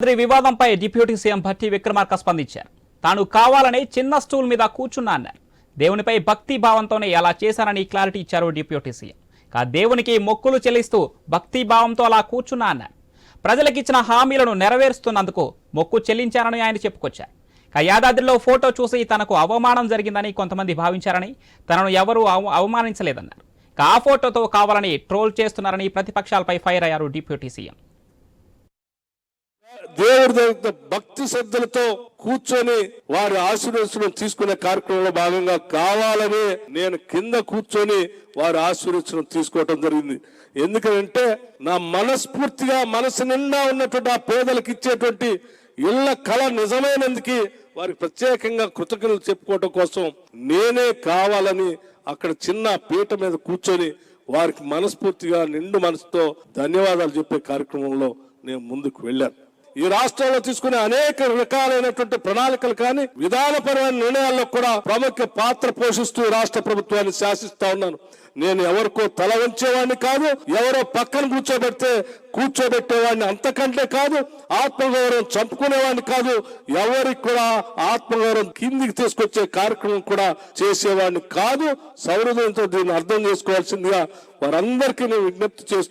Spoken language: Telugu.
మంత్రి వివాదంపై డిప్యూటీ సీఎం భట్టి విక్రమార్క స్పందించారు. తాను కావాలని చిన్న స్టూల్ మీద కూర్చున్నా అన్నారు. దేవునిపై భక్తి భావంతోనే అలా చేశానని క్లారిటీ ఇచ్చారు డిప్యూటీ సీఎం. కా దేవునికి మొక్కులు చెల్లిస్తూ భక్తి భావంతో అలా కూర్చున్నా అన్నారు. ప్రజలకిచ్చిన హామీలను నెరవేరుస్తున్నందుకు మొక్కు చెల్లించారని ఆయన చెప్పుకొచ్చారు. కా యాదాద్రిలో ఫోటో చూసి తనకు అవమానం జరిగిందని కొంతమంది భావించారని తనను ఎవరూ అవ- అవమానించలేదన్నారు. కా ఆ ఫోటోతో కావాలని ట్రోల్ చేస్తున్నారని ప్రతిపక్షాలపై ఫైర్ అయ్యారు డిప్యూటీ సీఎం. దేవుడి భక్తి శ్రద్ధలతో కూర్చొని వారి ఆశీర్వచనం తీసుకునే కార్యక్రమంలో భాగంగా కావాలని నేను కింద కూర్చొని వారి ఆశీర్వచనం తీసుకోవటం జరిగింది. ఎందుకంటే నా మనస్ఫూర్తిగా మనసు నిండా ఉన్నటువంటి ఆ పేదలకు ఇచ్చేటువంటి ఇళ్ళ కళ నిజమైనందుకు వారికి ప్రత్యేకంగా కృతజ్ఞతలు చెప్పుకోవటం కోసం నేనే కావాలని అక్కడ చిన్న పీట మీద కూర్చొని వారికి మనస్ఫూర్తిగా నిండు మనసుతో ధన్యవాదాలు చెప్పే కార్యక్రమంలో నేను ముందుకు వెళ్ళాను. ఈ రాష్ట్రంలో తీసుకునే అనేక రకాలైనటువంటి ప్రణాళికలు కానీ విధానపరమైన నిర్ణయాల్లో కూడా ప్రముఖ పాత్ర పోషిస్తూ రాష్ట్ర ప్రభుత్వాన్ని శాసిస్తా ఉన్నాను. నేను ఎవరికో తల వంచేవాడిని కాదు ఎవరో పక్కన కూర్చోబెడితే కూర్చోబెట్టేవాడిని అంతకంటే కాదు ఆత్మగౌరవం చంపుకునేవాడిని కాదు ఎవరికి కూడా ఆత్మగౌరవం కిందికి తీసుకొచ్చే కార్యక్రమం కూడా చేసేవాడిని కాదు. సౌహృదయంతో దీన్ని అర్థం చేసుకోవాల్సిందిగా వారందరికీ నేను విజ్ఞప్తి చేస్తూ